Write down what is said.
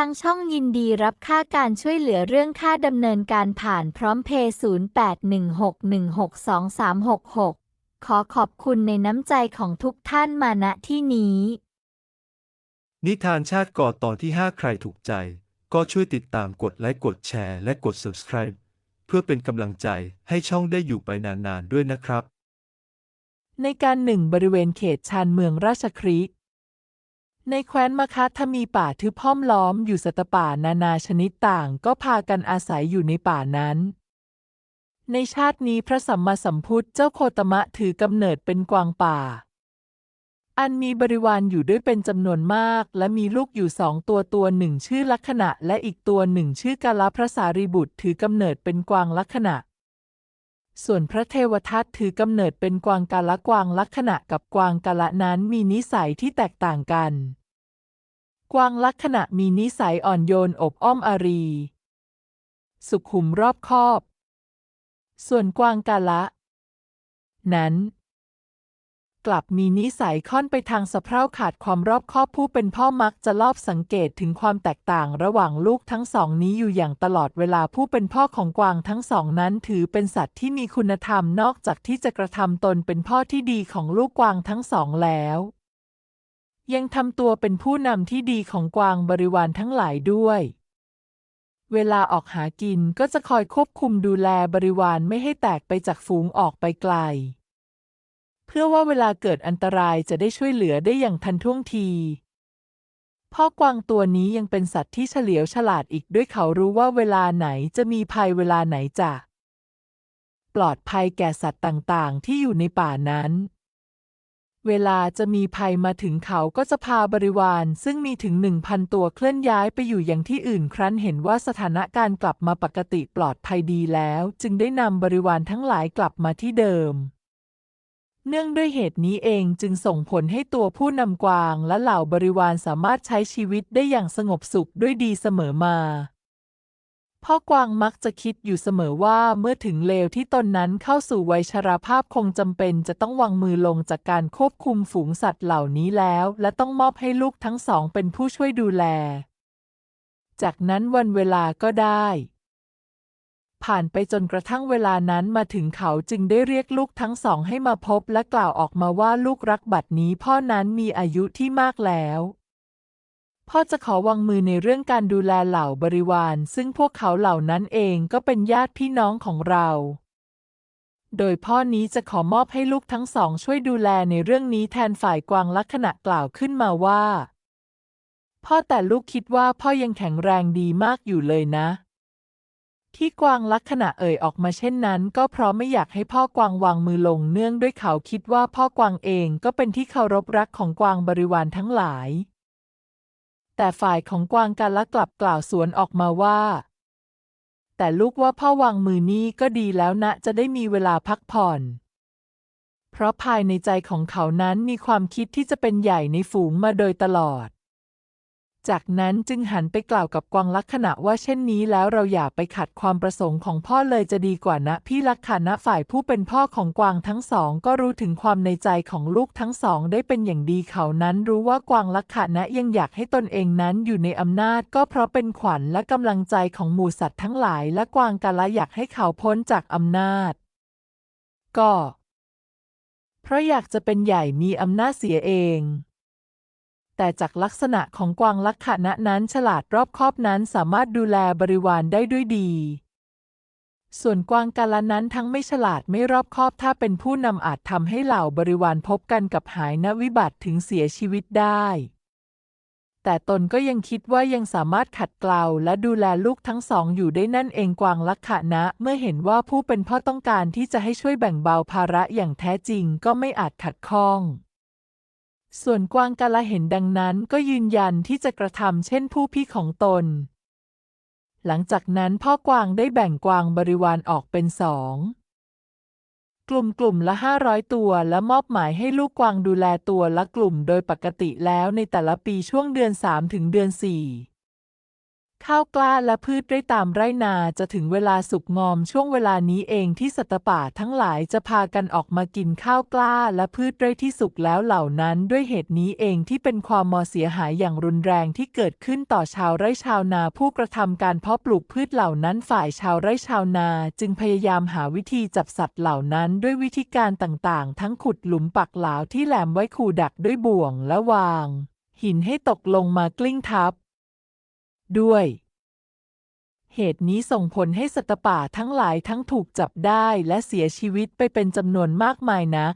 ทางช่องยินดีรับค่าการช่วยเหลือเรื่องค่าดำเนินการผ่านพร้อมเพย์0816162366 ขอขอบคุณในน้ำใจของทุกท่านมาณที่นี้ นิทานชาติก่อตอนที่ 5 ใครถูกใจ ก็ช่วยติดตามกดไลค์กดแชร์และกด subscribe เพื่อเป็นกำลังใจให้ช่องได้อยู่ไปนานๆด้วยนะครับ ในการหนึ่งบริเวณเขตชานเมืองราชครี ในแคว้นมคัทมีป่าทึบห้อมล้อมอยู่สัตว์ป่านานาชนิดต่างก็พากันอาศัยอยู่ในป่านั้น ในชาตินี้พระสัมมาสัมพุทธเจ้าโคตมะถือกำเนิดเป็นกวางป่า อันมีบริวารอยู่ด้วยเป็นจำนวนมาก และมีลูกอยู่สองตัวตัวหนึ่งชื่อลักษณะ และอีกตัวหนึ่งชื่อกาลพระสารีบุตรถือกำเนิดเป็นกวางลักษณะ ส่วนพระเทวทัตถือกำเนิดเป็นกวางกาละกวางลักษณะกับกวางกาละนั้นมีนิสัยที่แตกต่างกัน กวางลักษณะมีนิสัยอ่อนโยนอบอ้อมอารี สุขุมรอบคอบ ส่วนกวางกาละ นั้น กลับมีนิสัยค่อนไปทางสะเพร่าขาดความรอบคอบผู้เป็นพ่อมักจะลอบสังเกตถึงความแตกต่างระหว่างลูกทั้งสองนี้อยู่อย่างตลอดเวลาผู้เป็นพ่อของกวางทั้งสองนั้นถือเป็นสัตว์ที่มีคุณธรรมนอกจากที่จะกระทำตนเป็นพ่อที่ดีของลูกกวางทั้งสองแล้ว ยังทำตัวเป็นผู้นำที่ดีของกวางบริวารทั้งหลายด้วย เวลาออกหากินก็จะคอยควบคุมดูแลบริวารไม่ให้แตกไปจากฝูงออกไปไกล เพื่อว่าเวลาเกิดอันตรายจะได้ช่วยเหลือได้อย่างทันท่วงทีพ่อกวางตัวนี้ยังเป็นสัตว์ที่เฉลียวฉลาดอีกด้วยเขารู้ว่าเวลาไหนจะมีภัยเวลาไหนจะ ปลอดภัยแก่สัตว์ต่างๆ ที่อยู่ในป่านั้น เวลาจะมีภัยมาถึงเขาก็จะพาบริวาร ซึ่งมีถึงหนึ่งพันตัวเคลื่อนย้ายไปอยู่อย่างที่อื่นครั้นเห็นว่าสถานการณ์กลับมาปกติปลอดภัยดีแล้ว จึงได้นำบริวารทั้งหลายกลับมาที่เดิม เนื่องด้วยเหตุนี้เองจึงส่งผลให้ตัวผู้นำกวางและเหล่าบริวารสามารถใช้ชีวิตได้อย่างสงบสุขด้วยดีเสมอมา พ่อกวางมักจะคิดอยู่เสมอว่าเมื่อถึงเลวที่ตนนั้นเข้าสู่วัยชราภาพคงจำเป็นจะต้องวางมือลงจากการควบคุมฝูงสัตว์เหล่านี้แล้ว และต้องมอบให้ลูกทั้งสองเป็นผู้ช่วยดูแล จากนั้นวันเวลาก็ได้ ผ่านไปจนกระทั่งเวลานั้นมาถึงเขาจึงได้เรียกลูกทั้งสองให้มาพบและกล่าวออกมาว่าลูกรักบัดนี้พ่อนั้นมีอายุที่มากแล้ว พ่อจะขอวางมือในเรื่องการดูแลเหล่าบริวาร ซึ่งพวกเขาเหล่านั้นเองก็เป็นญาติพี่น้องของเรา โดยพ่อนี้จะขอมอบให้ลูกทั้งสองช่วยดูแลในเรื่องนี้แทนฝ่ายกวางลักษณะกล่าวขึ้นมาว่า พ่อแต่ลูกคิดว่าพ่อยังแข็งแรงดีมากอยู่เลยนะ ที่กวางลักษณะเอ่ยออกมาเช่นนั้น ก็เพราะไม่อยากให้พ่อกวางวางมือลงเนื่องด้วยเขาคิดว่าพ่อกวางเองก็เป็นที่เคารพรักของกวางบริวารทั้งหลาย แต่ฝ่ายของกวางกาละกลับกล่าวสวนออกมาว่า แต่ลูกว่าพ่อวางมือนี้ก็ดีแล้วนะ จะได้มีเวลาพักผ่อน เพราะภายในใจของเขานั้นมีความคิดที่จะเป็นใหญ่ในฝูงมาโดยตลอด จากนั้นจึงหันไปกล่าวกับกวางลักษณะว่าเช่นนี้แล้วเราอย่าไปขัดความประสงค์ของพ่อเลยจะดีกว่านะ พี่ลักษณะฝ่ายผู้เป็นพ่อของกวางทั้งสอง ก็รู้ถึงความในใจของลูกทั้งสอง ได้เป็นอย่างดีเขานั้นรู้ว่ากวางลักษณะยังอยากให้ตนเองนั้นอยู่ในอำนาจ ก็เพราะเป็นขวัญและกำลังใจของหมู่สัตว์ทั้งหลาย และกวางกาละอยากให้เขาพ้นจากอำนาจ ก็ เพราะอยากจะเป็นใหญ่มีอำนาจเสียเอง แต่จากลักษณะของกวางลักขณะนั้นฉลาดรอบคอบนั้นสามารถดูแลบริวารได้ด้วยดี ส่วนกวางกาลนั้นทั้งไม่ฉลาดไม่รอบคอบถ้าเป็นผู้นำอาจทำให้เหล่าบริวารพบกันกับหายนวิบัติถึงเสียชีวิตได้แต่ตนก็ยังคิดว่ายังสามารถขัดเกลาและดูแลลูกทั้งสองอยู่ได้นั่นเองกวางลักขณะเมื่อเห็นว่าผู้เป็นพ่อต้องการที่จะให้ช่วยแบ่งเบาภาระอย่างแท้จริงก็ไม่อาจขัดข้อง ส่วนกวางกาละเห็นดังนั้นก็ยืนยันที่จะกระทำเช่นผู้พี่ของตน หลังจากนั้นพ่อกวางได้แบ่งกวางบริวารออกเป็นสองกลุ่มกลุ่มละห้าร้อยตัวและมอบหมายให้ลูกกวางดูแลตัวละกลุ่มโดยปกติแล้วในแต่ละปีช่วงเดือนสามถึงเดือนสี่ ข้าวกล้าและพืชไร่ตามไร่นาจะถึงเวลาสุกงอมช่วงเวลานี้เองที่สัตว์ป่าทั้งหลายจะพากันออกมากินข้าวกล้าและพืชไร่ที่สุกแล้วเหล่านั้นด้วยเหตุนี้เองที่เป็นความมอเสียหายอย่างรุนแรงที่เกิดขึ้นต่อชาวไร่ชาวนาผู้กระทำการเพาะปลูกพืชเหล่านั้นฝ่ายชาวไร่ชาวนาจึงพยายามหาวิธีจับสัตว์เหล่านั้นด้วยวิธีการต่างๆ ทั้งขุดหลุมปักหลาวที่แหลมไว้ขู่ดักด้วยบ่วงและวาง หินให้ตกลงมากลิ้งทับ ด้วย เหตุนี้ส่งผลให้สัตว์ป่าทั้งหลายทั้งถูกจับได้และเสียชีวิตไปเป็นจำนวนมากมายนัก